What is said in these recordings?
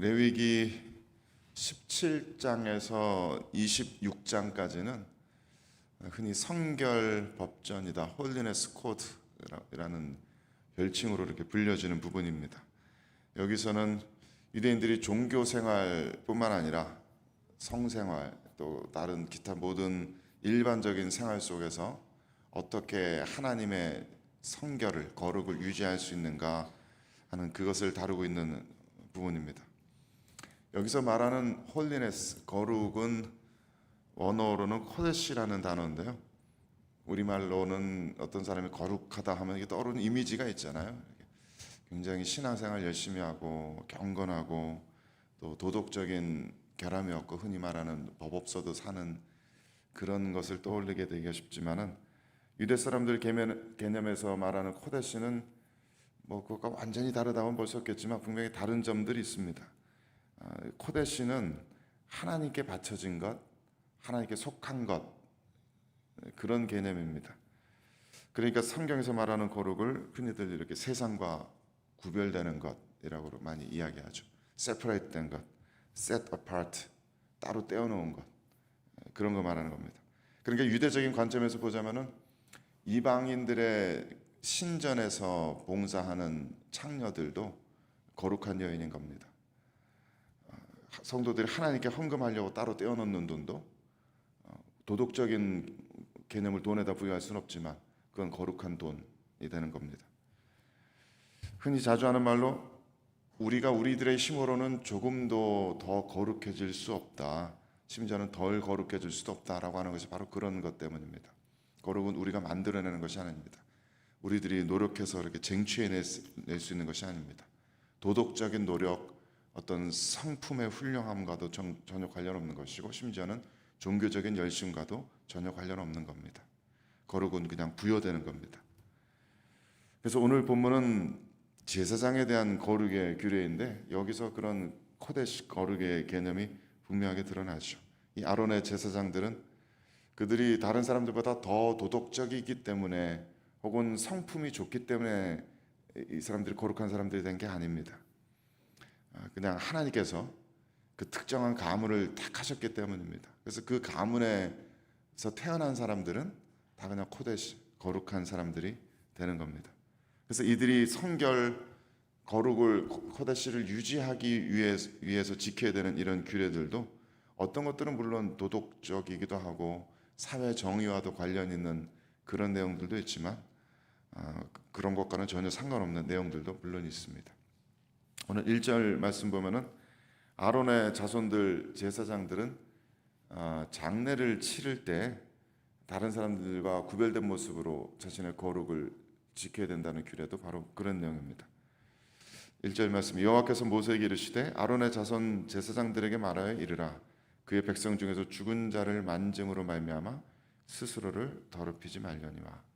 레위기 17장에서 26장까지는 흔히 성결 법전이다, 홀리네스 코드라는 별칭으로 이렇게 불려지는 부분입니다. 여기서는 유대인들이 종교 생활뿐만 아니라 성생활 또 다른 기타 모든 일반적인 생활 속에서 어떻게 하나님의 성결을 거룩을 유지할 수 있는가 하는 그것을 다루고 있는 부분입니다. 여기서 말하는 홀리네스 거룩은 원어로는 코데시라는 단어인데요. 우리말로는 어떤 사람이 거룩하다 하면 이게 떠오르는 이미지가 있잖아요. 굉장히 신앙생활 열심히 하고 경건하고 또 도덕적인 결함이 없고 흔히 말하는 법 없어도 사는 그런 것을 떠올리게 되기가 쉽지만은 유대 사람들 개념, 개념에서 말하는 코데시는 뭐 그것과 완전히 다르다고는 볼수 없겠지만 분명히 다른 점들이 있습니다. 아, 코데시는 하나님께 바쳐진 것, 하나님께 속한 것 그런 개념입니다. 그러니까 성경에서 말하는 거룩을 흔히들 이렇게 세상과 구별되는 것이라고 많이 이야기하죠. separate된 것, set apart, 따로 떼어놓은 것 그런 거 말하는 겁니다. 그러니까 유대적인 관점에서 보자면은 이방인들의 신전에서 봉사하는 창녀들도 거룩한 여인인 겁니다. 어, 성도들이 하나님께 헌금하려고 따로 떼어놓는 돈도 어, 도덕적인 개념을 돈에다 부여할 수는 없지만 그건 거룩한 돈이 되는 겁니다. 흔히 자주 하는 말로 우리가 우리들의 힘으로는 조금도 더 거룩해질 수 없다. 심지어는 덜 거룩해질 수도 없다라고 하는 것이 바로 그런 것 때문입니다. 거룩은 우리가 만들어내는 것이 아닙니다. 우리들이 노력해서 이렇게 쟁취해낼 수 있는 것이 아닙니다. 도덕적인 노력, 어떤 성품의 훌륭함과도 전, 전혀 관련 없는 것이고 심지어는 종교적인 열심과도 전혀 관련 없는 겁니다. 거룩은 그냥 부여되는 겁니다. 그래서 오늘 본문은 제사장에 대한 거룩의 규례인데 여기서 그런 코데시 거룩의 개념이 분명하게 드러나죠. 이 아론의 제사장들은 그들이 다른 사람들보다 더 도덕적이기 때문에 혹은 성품이 좋기 때문에 이 사람들이 거룩한 사람들이 된 게 아닙니다. 아, 그냥 하나님께서 그 특정한 가문을 택하셨기 때문입니다. 그래서 그 가문에서 태어난 사람들은 다 그냥 코데시 거룩한 사람들이 되는 겁니다. 그래서 이들이 성결 거룩을 코데시를 유지하기 위해서, 위해서 지켜야 되는 이런 규례들도 어떤 것들은 물론 도덕적이기도 하고 사회 정의와도 관련 있는 그런 내용들도 있지만 아, 그런 것과는 전혀 상관없는 내용들도 물론 있습니다. 오늘 1절 말씀 보면은 아론의 자손들 제사장들은 아, 장례를 치를 때 다른 사람들과 구별된 모습으로 자신의 거룩을 지켜야 된다는 규례도 바로 그런 내용입니다. 1절 말씀 여호와께서 모세에게 이르시되 아론의 자손 제사장들에게 말하여 이르라 그의 백성 중에서 죽은 자를 만증으로 말미암아 스스로를 더럽히지 말려니와 어,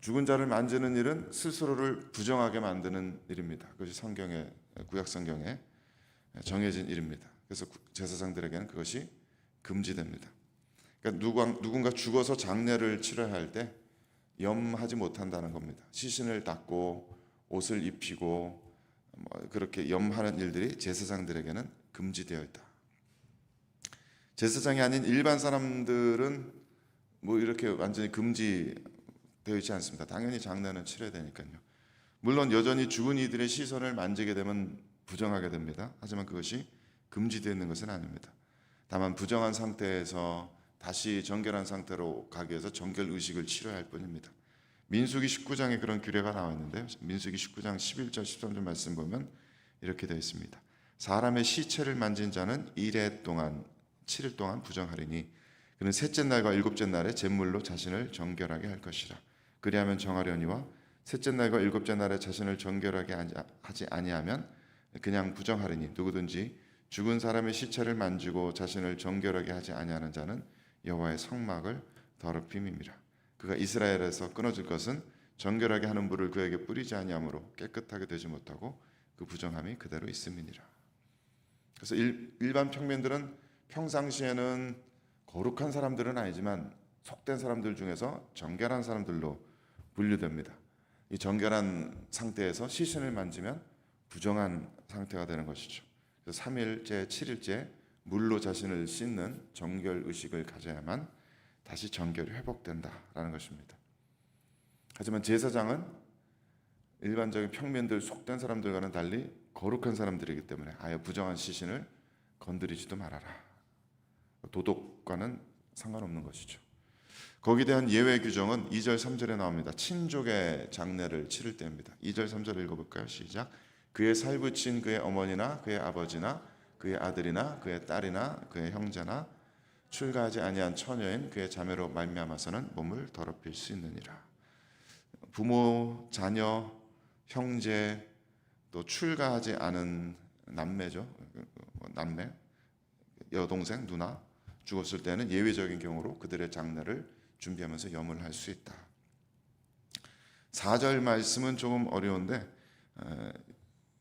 죽은 자를 만지는 일은 스스로를 부정하게 만드는 일입니다. 그것이 성경의 구약 성경에 정해진 일입니다. 그래서 제사장들에게는 그것이 금지됩니다. 그러니까 누군가 죽어서 장례를 치러야 할 때 염하지 못한다는 겁니다. 시신을 닦고 옷을 입히고 뭐 그렇게 염하는 일들이 제사장들에게는 금지되어 있다. 제사장이 아닌 일반 사람들은 뭐 이렇게 완전히 금지 되어 있지 않습니다. 당연히 장례는 치러야 되니까요. 물론 여전히 죽은 이들의 시선을 만지게 되면 부정하게 됩니다. 하지만 그것이 금지되어 있는 것은 아닙니다. 다만 부정한 상태에서 다시 정결한 상태로 가기 위해서 정결 의식을 치러야 할 뿐입니다. 민수기 19장에 그런 규례가 나와 있는데요. 민수기 19장 11절 13절 말씀 보면 이렇게 되어 있습니다. 사람의 시체를 만진 자는 일해 동안 7일 동안 부정하리니 그는 셋째 날과 일곱째 날에 제물로 자신을 정결하게 할 것이라. 그리하면 정하려니와 셋째 날과 일곱째 날에 자신을 정결하게 하지 아니하면 그냥 부정하리니 누구든지 죽은 사람의 시체를 만지고 자신을 정결하게 하지 아니하는 자는 여호와의 성막을 더럽힘이니라. 그가 이스라엘에서 끊어질 것은 정결하게 하는 불을 그에게 뿌리지 아니하므로 깨끗하게 되지 못하고 그 부정함이 그대로 있음이니라. 그래서 일, 일반 평민들은 평상시에는 거룩한 사람들은 아니지만 속된 사람들 중에서 정결한 사람들로 분류됩니다. 이 정결한 상태에서 시신을 만지면 부정한 상태가 되는 것이죠. 그래서 3일째, 7일째 물로 자신을 씻는 정결 의식을 가져야만 다시 정결이 회복된다라는 것입니다. 하지만 제사장은 일반적인 평민들 속된 사람들과는 달리 거룩한 사람들이기 때문에 아예 부정한 시신을 건드리지도 말아라. 도덕과는 상관없는 것이죠. 거기에 대한 예외 규정은 2절 3절에 나옵니다. 친족의 장례를 치를 때입니다. 2절 3절 읽어 볼까요? 시작. 그의 살붙인 그의 어머니나 그의 아버지나 그의 아들이나 그의 딸이나 그의 형제나 출가하지 아니한 처녀인 그의 자매로 말미암아서는 몸을 더럽힐 수 있느니라. 부모, 자녀, 형제 또 출가하지 않은 남매죠. 남매, 여동생, 누나 죽었을 때는 예외적인 경우로 그들의 장례를 준비하면서 염을 할 수 있다. 4절 말씀은 조금 어려운데 에,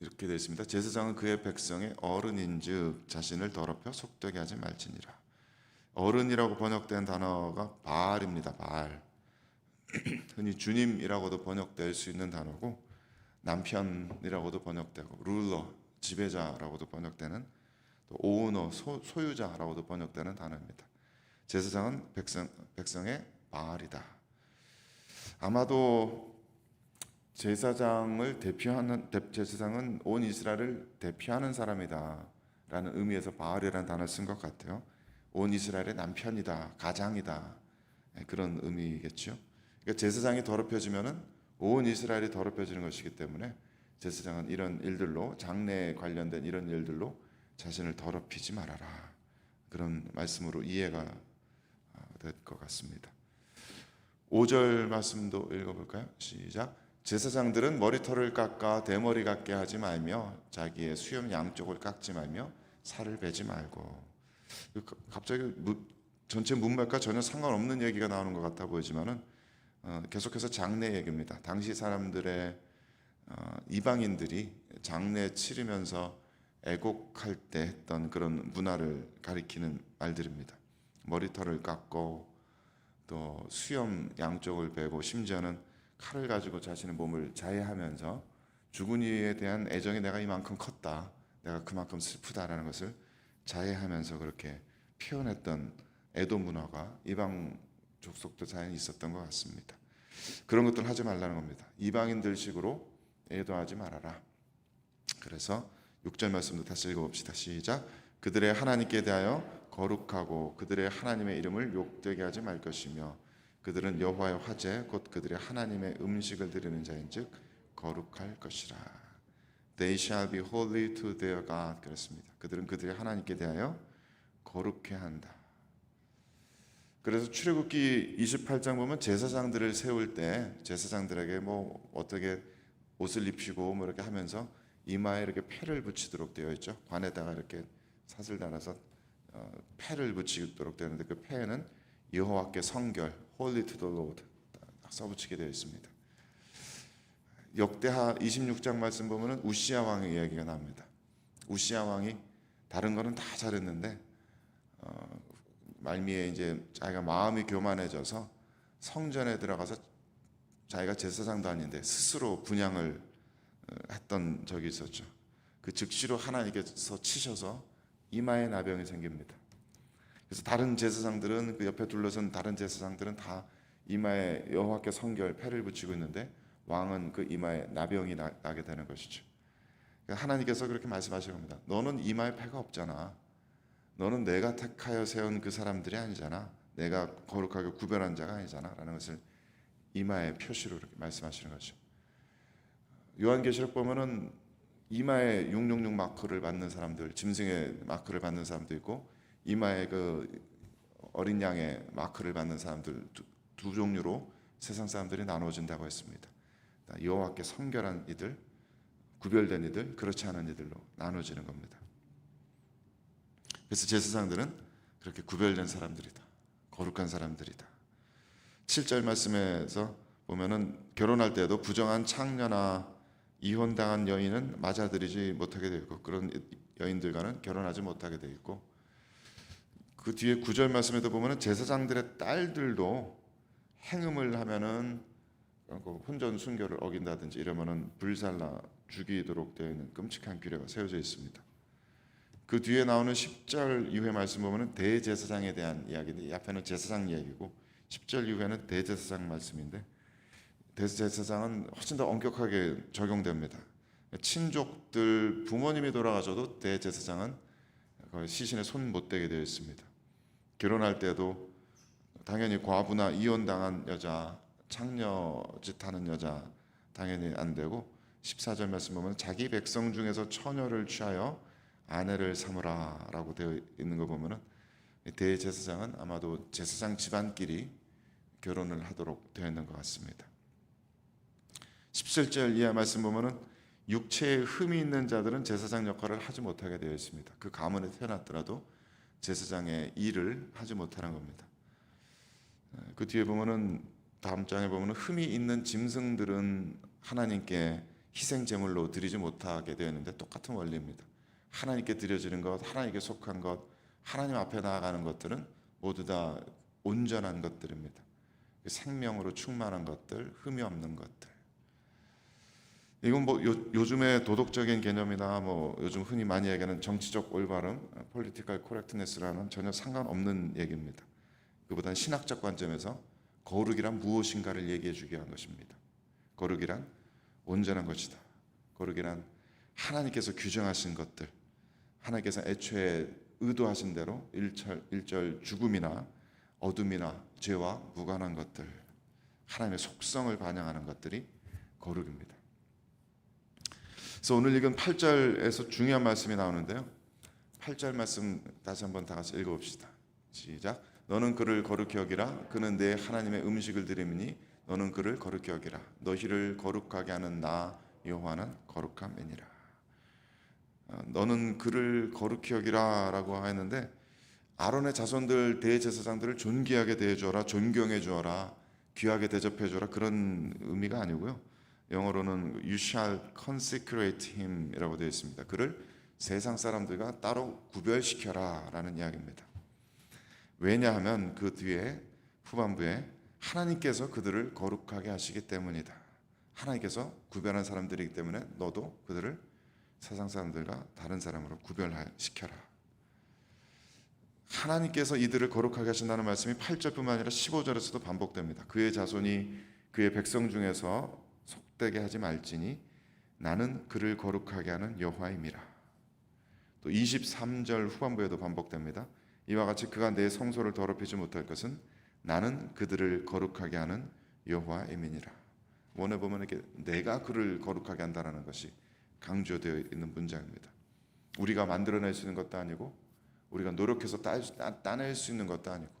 이렇게 되어 있습니다. 제사장은 그의 백성의 어른인즉 자신을 더럽혀 속되게 하지 말지니라. 어른이라고 번역된 단어가 바알입니다. 바알. 흔히 주님이라고도 번역될 수 있는 단어고 남편이라고도 번역되고 룰러, 지배자라고도 번역되는 또 오너, 소, 소유자라고도 번역되는 단어입니다. 제사장은 백성, 백성의 바알이다. 아마도 제사장을 대표하는 대- 제사장은 온 이스라엘을 대표하는 사람이다라는 의미에서 바알이라는 단어를 쓴 것 같아요. 온 이스라엘의 남편이다, 가장이다 예, 그런 의미겠죠. 그러니까 제사장이 더럽혀지면은 온 이스라엘이 더럽혀지는 것이기 때문에 제사장은 이런 일들로 장래에 관련된 이런 일들로 자신을 더럽히지 말아라 그런 말씀으로 이해가 아, 될것 같습니다. 5절 말씀도 읽어볼까요? 시작. 제사장들은 머리털을 깎아 대머리 같게 하지 말며 자기의 수염 양쪽을 깎지 말며 살을 베지 말고 그 가- 갑자기 무- 전체 문맥과 전혀 상관없는 얘기가 나오는 것 같아 보이지만은 어, 계속해서 장례 얘기입니다. 당시 사람들의 어, 이방인들이 장례 치르면서 애곡할 때 했던 그런 문화를 가리키는 말들입니다. 머리털을 깎고 또 수염 양쪽을 베고 심지어는 칼을 가지고 자신의 몸을 자해하면서 죽은 이에 대한 애정이 내가 이만큼 컸다. 내가 그만큼 슬프다라는 것을 자해하면서 그렇게 표현했던 애도 문화가 이방 족속도 자연히 있었던 것 같습니다. 그런 것들 하지 말라는 겁니다. 이방인들식으로 애도하지 말아라. 그래서 6절 말씀도 다시 읽어봅시다. 시작. 그들의 하나님께 대하여 거룩하고 그들의 하나님의 이름을 욕되게 하지 말 것이며 그들은 여호와의 화제 곧 그들의 하나님의 음식을 드리는 자인즉 거룩할 것이라. They shall be holy to their God 그랬습니다. 그들은 그들의 하나님께 대하여 거룩해 한다. 그래서 출애굽기 28장 보면 제사장들을 세울 때 제사장들에게 뭐 어떻게 옷을 입히고 뭐 이렇게 하면서 이마에 이렇게 패를 붙이도록 되어 있죠. 관에다가 이렇게 사슬 달아서 어, 패를 붙이도록 되는데 그 패는 여호와께 성결, holy to the Lord 딱 써붙이게 되어 있습니다. 역대하 26장 말씀 보면은 우시아 왕의 이야기가 나옵니다. 우시아 왕이 다른 거는 다 잘했는데 어, 말미에 이제 자기가 마음이 교만해져서 성전에 들어가서 자기가 제사장도 아닌데 스스로 분양을 어, 했던 적이 있었죠. 그 즉시로 하나님께서 치셔서 이마에 나병이 생깁니다. 그래서 다른 제사장들은 그 옆에 둘러선 다른 제사장들은 다 이마에 여호와께 성결 패를 붙이고 있는데 왕은 그 이마에 나병이 나, 나게 되는 것이죠. 그러니까 하나님께서 그렇게 말씀하시는 겁니다. 너는 이마에 패가 없잖아. 너는 내가 택하여 세운 그 사람들이 아니잖아. 내가 거룩하게 구별한 자가 아니잖아. 라는 것을 이마의 표시로 이렇게 말씀하시는 거죠. 요한계시록 보면은 이마에 666 마크를 받는 사람들, 짐승의 마크를 받는 사람도 있고 이마에 그 어린 양의 마크를 받는 사람들 두, 두 종류로 세상 사람들이 나눠진다고 했습니다. 여호와께 성결한 이들, 구별된 이들, 그렇지 않은 이들로 나눠지는 겁니다. 그래서 제사장들은 그렇게 구별된 사람들이다. 거룩한 사람들이다. 7절 말씀에서 보면은 결혼할 때도 부정한 창녀나 이혼당한 여인은 맞아들이지 못하게 되어 있고 그런 여인들과는 결혼하지 못하게 되어 있고 그 뒤에 9절 말씀에도 보면은 제사장들의 딸들도 행음을 하면은 그 혼전 순결을 어긴다든지 이러면은 불살라 죽이도록 되어 있는 끔찍한 규례가 세워져 있습니다. 그 뒤에 나오는 10절 이후의 말씀 보면은 대제사장에 대한 이야기인데 이 앞에는 제사장 이야기고 10절 이후에는 대제사장 말씀인데 대제사장은 훨씬 더 엄격하게 적용됩니다. 친족들 부모님이 돌아가셔도 대제사장은 시신에 손 못 대게 되어 있습니다. 결혼할 때도 당연히 과부나 이혼당한 여자, 창녀짓 하는 여자 당연히 안 되고 14절 말씀 보면 자기 백성 중에서 처녀를 취하여 아내를 삼으라라고 되어 있는 거 보면은 이 대제사장은 아마도 제사장 집안끼리 결혼을 하도록 되어 있는 것 같습니다. 17절 이하 말씀 보면은 육체에 흠이 있는 자들은 제사장 역할을 하지 못하게 되어 있습니다. 그 가문에 태어났더라도 제사장의 일을 하지 못하는 겁니다. 그 뒤에 보면은 다음 장에 보면은 흠이 있는 짐승들은 하나님께 희생 제물로 드리지 못하게 되어 있는데 똑같은 원리입니다. 하나님께 드려지는 것, 하나님께 속한 것, 하나님 앞에 나아가는 것들은 모두 다 온전한 것들입니다. 생명으로 충만한 것들, 흠이 없는 것들. 이건 뭐 요, 요즘의 도덕적인 개념이나 뭐 요즘 흔히 많이 얘기하는 정치적 올바름, political correctness라는 전혀 상관없는 얘기입니다. 그보다는 신학적 관점에서 거룩이란 무엇인가를 얘기해 주기 위한 것입니다. 거룩이란 온전한 것이다. 거룩이란 하나님께서 규정하신 것들, 하나님께서 애초에 의도하신 대로 일절, 일절 죽음이나 어둠이나 죄와 무관한 것들, 하나님의 속성을 반영하는 것들이 거룩입니다. 그래서 오늘 읽은 8절에서 중요한 말씀이 나오는데요. 8절 말씀 다시 한번 다 같이 읽어봅시다. 시작. 너는 그를 거룩히 여기라. 그는 내 하나님의 음식을 드림이니 너는 그를 거룩히 여기라. 너희를 거룩하게 하는 나 여호와는 거룩함이니라. 어, 너는 그를 거룩히 여기라라고 했는데 아론의 자손들 대제사장들을 존귀하게 대해주어라, 존경해 주어라, 귀하게 대접해 주어라 그런 의미가 아니고요. 영어로는 you shall consecrate him이라고 되어 있습니다. 그를 세상 사람들과 따로 구별시켜라라는 이야기입니다. 왜냐하면 그 뒤에 후반부에 하나님께서 그들을 거룩하게 하시기 때문이다. 하나님께서 구별한 사람들이기 때문에 너도 그들을 세상 사람들과 다른 사람으로 구별시켜라. 하나님께서 이들을 거룩하게 하신다는 말씀이 8절뿐만 아니라 15절에서도 반복됩니다. 그의 자손이 그의 백성 중에서 속되게 하지 말지니 나는 그를 거룩하게 하는 여호와임이라. 또 23절 후반부에도 반복됩니다. 이와 같이 그가 내 성소를 더럽히지 못할 것은 나는 그들을 거룩하게 하는 여호와임이니라. 원에 보면 이렇게 내가 그를 거룩하게 한다라는 것이 강조되어 있는 문장입니다. 우리가 만들어낼 수 있는 것도 아니고 우리가 노력해서 따, 따낼 수 있는 것도 아니고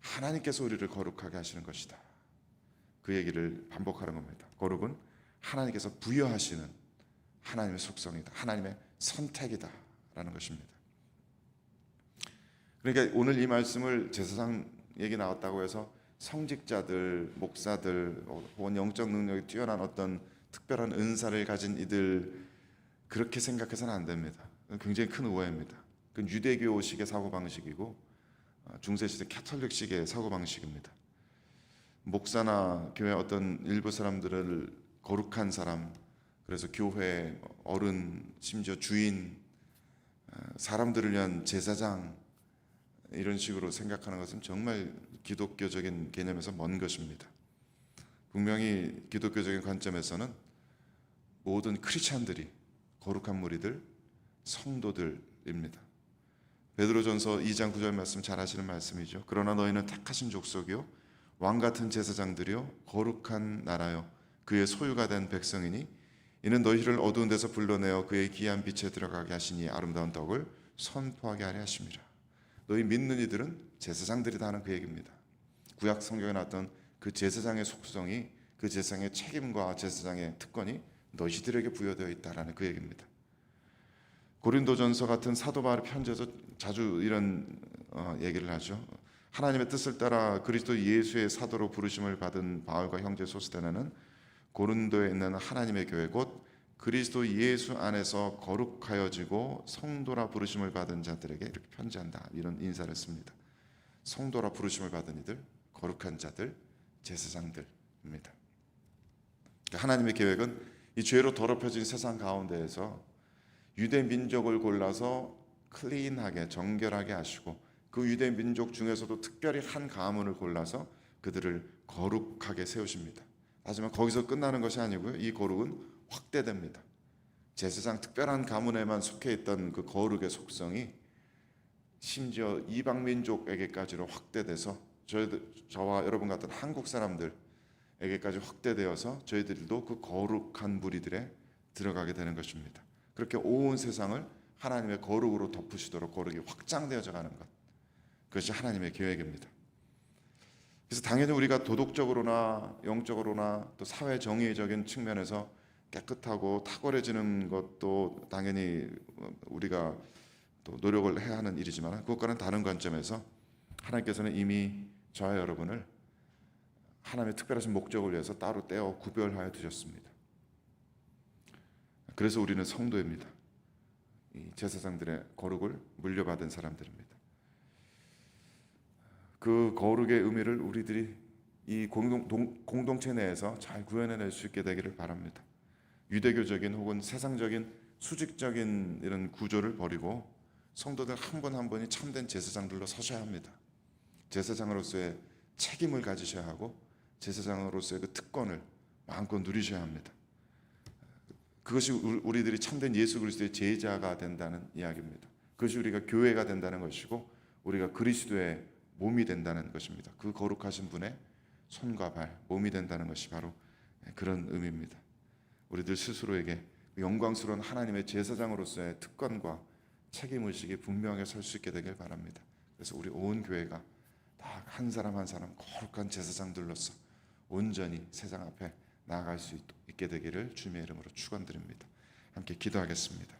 하나님께서 우리를 거룩하게 하시는 것이다. 그 얘기를 반복하는 겁니다. 거룩은 하나님께서 부여하시는 하나님의 속성이다. 하나님의 선택이다라는 것입니다. 그러니까 오늘 이 말씀을 제사상 얘기 나왔다고 해서 성직자들, 목사들 혹은 영적 능력이 뛰어난 어떤 특별한 은사를 가진 이들 그렇게 생각해서는 안 됩니다. 굉장히 큰 오해입니다. 그 유대교식의 사고 방식이고 어, 중세 시대 캐톨릭식의 사고 방식입니다. 목사나 교회 어떤 일부 사람들을 거룩한 사람, 그래서 교회 어른, 심지어 주인, 어, 사람들을 위한 제사장 이런 식으로 생각하는 것은 정말 기독교적인 개념에서 먼 것입니다. 분명히 기독교적인 관점에서는 모든 크리스찬들이 거룩한 무리들, 성도들입니다. 베드로전서 2장 9절 말씀 잘 아시는 말씀이죠. 그러나 너희는 택하신 족속이요 왕 같은 제사장들이요 거룩한 나라요 그의 소유가 된 백성이니 이는 너희를 어두운 데서 불러내어 그의 귀한 빛에 들어가게 하시니 아름다운 덕을 선포하게 하려 하심이라. 너희 믿는 이들은 제사장들이다 하는 그 얘기입니다. 구약 성경에 나왔던 그 제사장의 속성이 그 제사장의 책임과 제사장의 특권이 너희들에게 부여되어 있다라는 그 얘기입니다. 고린도전서 같은 사도 바울의 편지에서 자주 이런 어, 얘기를 하죠. 하나님의 뜻을 따라 그리스도 예수의 사도로 부르심을 받은 바울과 형제 소스데나는 고린도에 있는 하나님의 교회 곧 그리스도 예수 안에서 거룩하여지고 성도라 부르심을 받은 자들에게 이렇게 편지한다. 이런 인사를 씁니다. 성도라 부르심을 받은 이들, 거룩한 자들, 제사장들입니다. 그러니까 하나님의 계획은 이 죄로 더럽혀진 세상 가운데에서 유대 민족을 골라서 클린하게 정결하게 하시고 그 유대 민족 중에서도 특별히 한 가문을 골라서 그들을 거룩하게 세우십니다. 하지만 거기서 끝나는 것이 아니고요. 이 거룩은 확대됩니다. 제사장 특별한 가문에만 속해 있던 그 거룩의 속성이 심지어 이방 민족에게까지로 확대돼서 저희들 저와 여러분 같은 한국 사람들에게까지 확대되어서 저희들도 그 거룩한 무리들에 들어가게 되는 것입니다. 그렇게 온 세상을 하나님의 거룩으로 덮으시도록 거룩이 확장되어져 가는 것. 그것이 하나님의 계획입니다. 그래서 당연히 우리가 도덕적으로나 영적으로나 또 사회 정의적인 측면에서 깨끗하고 탁월해지는 것도 당연히 우리가 또 노력을 해야 하는 일이지만 그것과는 다른 관점에서 하나님께서는 이미 저와 여러분을 하나님의 특별하신 목적을 위해서 따로 떼어 구별하여 두셨습니다. 그래서 우리는 성도입니다. 이 제사장들의 거룩을 물려받은 사람들입니다. 그 거룩의 의미를 우리들이 이 공동, 동- 공동체 내에서 잘 구현해낼 수 있게 되기를 바랍니다. 유대교적인 혹은 세상적인 수직적인 이런 구조를 버리고 성도들 한 분 한 분이 참된 제사장들로 서셔야 합니다. 제사장으로서의 책임을 가지셔야 하고 제사장으로서의 그 특권을 마음껏 누리셔야 합니다. 그것이 우- 우리들이 참된 예수 그리스도의 제자가 된다는 이야기입니다. 그것이 우리가 교회가 된다는 것이고 우리가 그리스도의 몸이 된다는 것입니다. 그 거룩하신 분의 손과 발, 몸이 된다는 것이 바로 그런 의미입니다. 우리들 스스로에게 영광스러운 하나님의 제사장으로서의 특권과 책임 의식이 분명하게 설 수 있게 되길 바랍니다. 그래서 우리 온 교회가 다 한 사람 한 사람 거룩한 제사장들로서 온전히 세상 앞에 나아갈 수 있- 있게 되기를 주님의 이름으로 축원드립니다. 함께 기도하겠습니다.